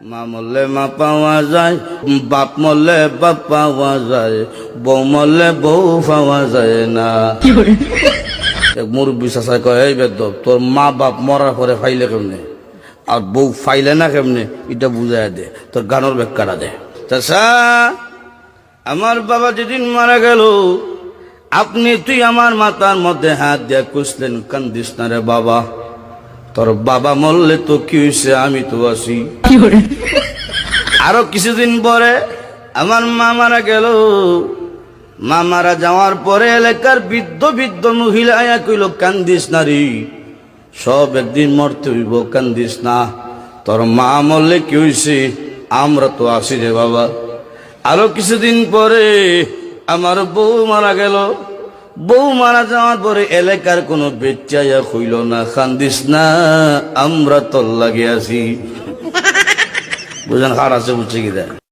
মা মরলে মা পাওয়া যায় বাপ মরলে বাপ পাওয়া যায় বউ মরলে বউ পাওয়া যায় না। মুরব্বী চাষায় কয় এই বেদ তোর মা বাপ মরার পরে ফাইলে কেমনে? আর বউ ফাইলে না কেমনে? এটা বুঝাই দে তোর গানোর ব্যাখ্যাটা দে। চাষা আমার বাবা যেদিন মারা গেল আপনি তুই আমার মাথার মধ্যে হাত দিয়ে কুসলেন কান্দিস না রে বাবা। তোর বাবা মরলে তো কি হয়েছে আমি তো আছি। আরও কিছুদিন পরে আমার মা মারা গেল। মা মারা যাওয়ার পরে এলাকার বৃদ্ধ বৃদ্ধ মহিলা কইল কান্দিস নারী সব একদিন মরতে হইব কান্দিস না। তোর মা মরলে কি হয়েছে আমরা তো আসি রে বাবা। আরও কিছুদিন পরে আমার বউ মারা গেল। বউ মারা যাওয়ার পরে এলাকার কোনো বেচাইয়া হইল না, খান্দিস না, আমরা তোর লাগে আছি। বুঝলেন, হার আছে বুঝছে কি